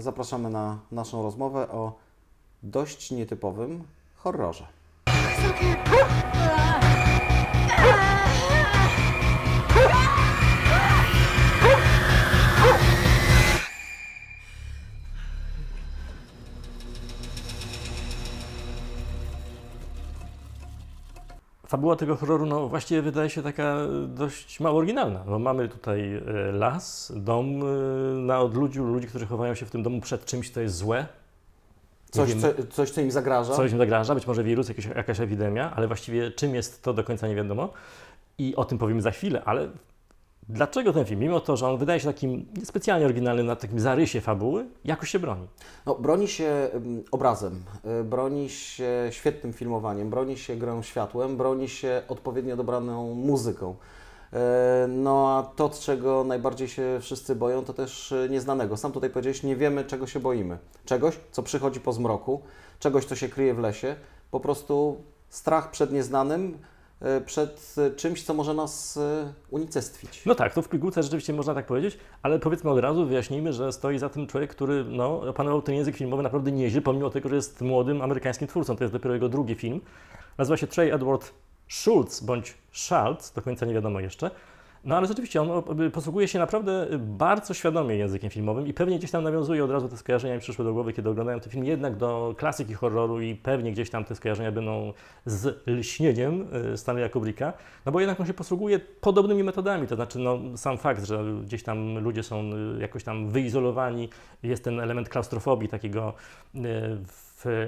zapraszamy na naszą rozmowę o dość nietypowym horrorze. Fabuła tego horroru no, właściwie wydaje się taka dość mało oryginalna. No, mamy tutaj e, las, dom e, na odludziu, ludzi, którzy chowają się w tym domu przed czymś, co jest złe. Coś, co, coś, co im zagraża? coś im zagraża, być może wirus, jakieś, jakaś epidemia, ale właściwie czym jest to do końca nie wiadomo. I o tym powiemy za chwilę, ale dlaczego ten film, mimo to, że on wydaje się takim specjalnie oryginalnym na takim zarysie fabuły, jakoś się broni? No, broni się mm, obrazem, y, broni się świetnym filmowaniem, broni się grą światłem, broni się odpowiednio dobraną muzyką. Y, No a to, czego najbardziej się wszyscy boją, to też y, nieznanego. Sam tutaj powiedziałeś, nie wiemy, czego się boimy. Czegoś, co przychodzi po zmroku, czegoś, co się kryje w lesie. Po prostu strach przed nieznanym, przed y, czymś, co może nas y, unicestwić. No tak, to w pigułce rzeczywiście można tak powiedzieć, ale powiedzmy od razu, wyjaśnijmy, że stoi za tym człowiek, który no, opanował ten język filmowy naprawdę nieźle, pomimo tego, że jest młodym amerykańskim twórcą. To jest dopiero jego drugi film. Nazywa się Trey Edward Schultz bądź Schultz, do końca nie wiadomo jeszcze. No ale rzeczywiście on o, posługuje się naprawdę bardzo świadomie językiem filmowym i pewnie gdzieś tam nawiązuje od razu te skojarzenia mi przyszły do głowy, kiedy oglądałem ten film, jednak do klasyki horroru i pewnie gdzieś tam te skojarzenia będą z lśnieniem Stanleya Kubricka, no bo jednak on się posługuje podobnymi metodami, to znaczy no, sam fakt, że gdzieś tam ludzie są jakoś tam wyizolowani, jest ten element klaustrofobii, takiego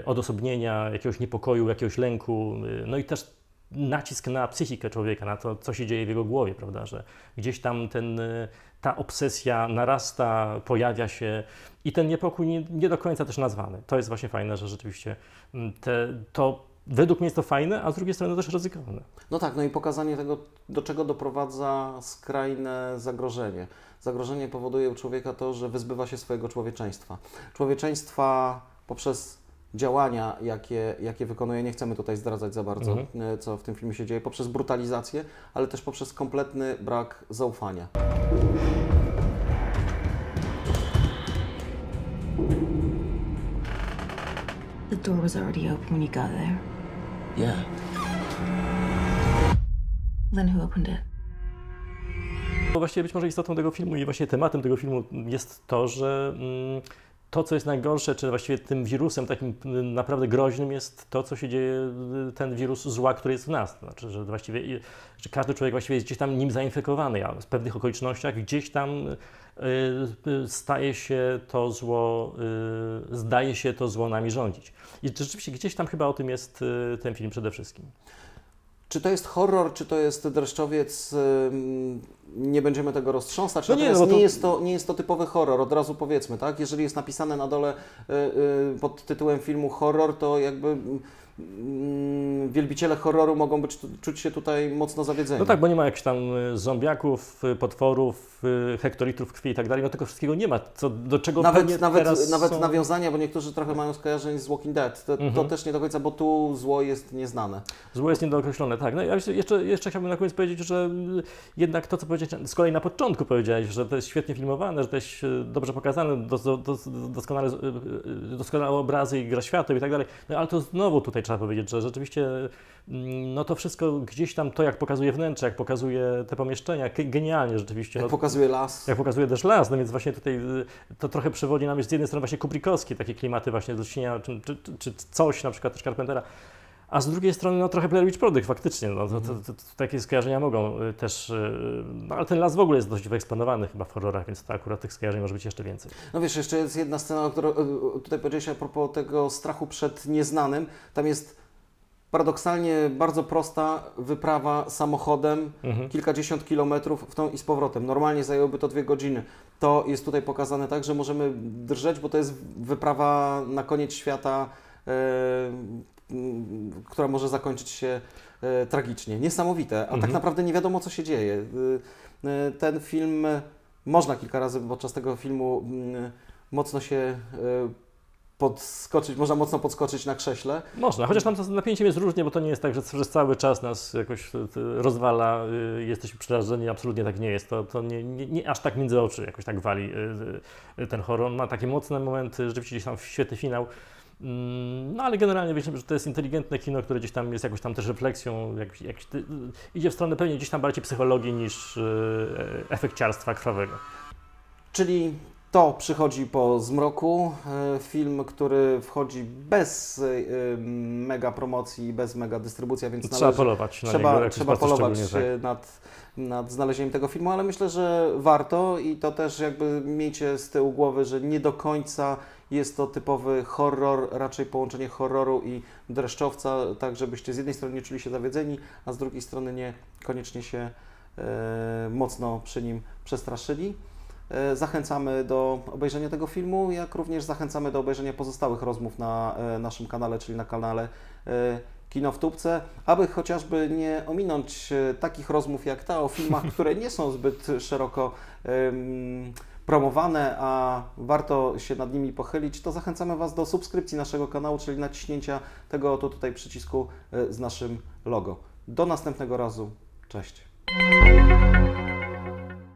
odosobnienia, jakiegoś niepokoju, jakiegoś lęku, no i też nacisk na psychikę człowieka, na to, co się dzieje w jego głowie, prawda, że gdzieś tam ten, y, ta obsesja narasta, pojawia się i ten niepokój nie, nie do końca też nazwany. To jest właśnie fajne, że rzeczywiście mm, te, to według mnie jest to fajne, a z drugiej strony też ryzykowne. No tak, no i pokazanie tego, do czego doprowadza skrajne zagrożenie. Zagrożenie powoduje u człowieka to, że wyzbywa się swojego człowieczeństwa. Człowieczeństwa poprzez działania, jakie, jakie wykonuje, nie chcemy tutaj zdradzać za bardzo, Mhm. e, co w tym filmie się dzieje, poprzez brutalizację, ale też poprzez kompletny brak zaufania. The door was already open when you got there. Yeah. Then who opened it? Bo właściwie być może istotą tego filmu i właśnie tematem tego filmu jest to, że mm, to, co jest najgorsze, czy właściwie tym wirusem takim naprawdę groźnym jest to, co się dzieje, ten wirus zła, który jest w nas. Znaczy, że właściwie że każdy człowiek właściwie jest gdzieś tam nim zainfekowany, a w pewnych okolicznościach gdzieś tam y, y, staje się to zło, y, zdaje się to zło nami rządzić. I rzeczywiście gdzieś tam chyba o tym jest ten film przede wszystkim. Czy to jest horror, czy to jest dreszczowiec, nie będziemy tego roztrząsać, No nie, natomiast no nie, bo to- jest to, nie jest to typowy horror, od razu powiedzmy, tak? Jeżeli jest napisane na dole y, y, pod tytułem filmu horror, to jakby wielbiciele horroru mogą być, czuć się tutaj mocno zawiedzeni. No tak, bo nie ma jakichś tam y, zombiaków, potworów, hektolitrów krwi i tak dalej, no tego wszystkiego nie ma, co, do czego Nawet, nawet, teraz nawet są... nawiązania, bo niektórzy trochę mają skojarzeń z Walking Dead, to, to Mhm. też nie do końca, bo tu zło jest nieznane. Zło jest niedookreślone, tak. No ja jeszcze- jeszcze, chciałbym na koniec powiedzieć, że y, jednak to, co powiedziałeś, z kolei na początku powiedziałeś, że to jest świetnie filmowane, że to jest y, dobrze pokazane, dos, dos, doskonale, y, y, doskonałe obrazy i gra światła i tak dalej, no ale to znowu tutaj trzeba powiedzieć, że rzeczywiście mm, no to wszystko gdzieś tam, to jak pokazuje wnętrze, jak pokazuje te pomieszczenia, ge- genialnie rzeczywiście. No, pokazuje las. jak pokazuje też las, no więc właśnie tutaj y, to trochę przewodzi nam z jednej strony właśnie kubrikowskie takie klimaty właśnie do śnienia, czy, czy, czy, coś na przykład też Carpentera, a z drugiej strony no trochę Blair Witch Project faktycznie, no to, to, to, takie skojarzenia mogą y, też, y, no ale ten las w ogóle jest dość wyeksponowany chyba w horrorach, więc to akurat tych skojarzeń może być jeszcze więcej. No wiesz, jeszcze jest jedna scena, o której tutaj powiedziałeś a propos tego strachu przed nieznanym. Tam jest paradoksalnie bardzo prosta wyprawa samochodem, Mhm. kilkadziesiąt kilometrów w tą i z powrotem. Normalnie zajęłoby to dwie godziny. To jest tutaj pokazane tak, że możemy drżeć, bo to jest wyprawa na koniec świata, e, która może zakończyć się e, tragicznie. Niesamowite, a tak Mhm. naprawdę nie wiadomo, co się dzieje. Y, Ten film można kilka razy podczas tego filmu mm, mocno się podskoczyć, można mocno podskoczyć na krześle. Można, chociaż tam z napięciem jest różnie, bo to nie jest tak, że przez cały czas nas jakoś e, rozwala, y, jesteśmy przerażeni, absolutnie tak nie jest. To, to nie, nie, nie aż tak między oczy jakoś tak wali y, ten horror. Ma takie mocne momenty, rzeczywiście gdzieś tam świetny finał. Mm, No ale generalnie myślę, że to jest inteligentne kino, które gdzieś tam jest jakąś tam też refleksją, jak, jak, idzie w stronę pewnie gdzieś tam bardziej psychologii niż efekciarstwa krwawego. Czyli to przychodzi po zmroku. e, Film, który wchodzi bez e, mega promocji i bez mega dystrybucji, więc Trzeba należy, polować na niego trzeba, jakoś trzeba polować tak. nad, nad znalezieniem tego filmu, ale myślę, że warto i to też jakby miejcie z tyłu głowy, że nie do końca jest to typowy horror, raczej połączenie horroru i dreszczowca, tak żebyście z jednej strony nie czuli się zawiedzeni, a z drugiej strony nie koniecznie się e, mocno przy nim przestraszyli. E, Zachęcamy do obejrzenia tego filmu, jak również zachęcamy do obejrzenia pozostałych rozmów na e, naszym kanale, czyli na kanale e, Kino w Tubce, aby chociażby nie ominąć takich rozmów jak ta o filmach, które nie są zbyt szeroko promowane, a warto się nad nimi pochylić, to zachęcamy Was do subskrypcji naszego kanału, czyli naciśnięcia tego oto tutaj przycisku z naszym logo. Do następnego razu. Cześć.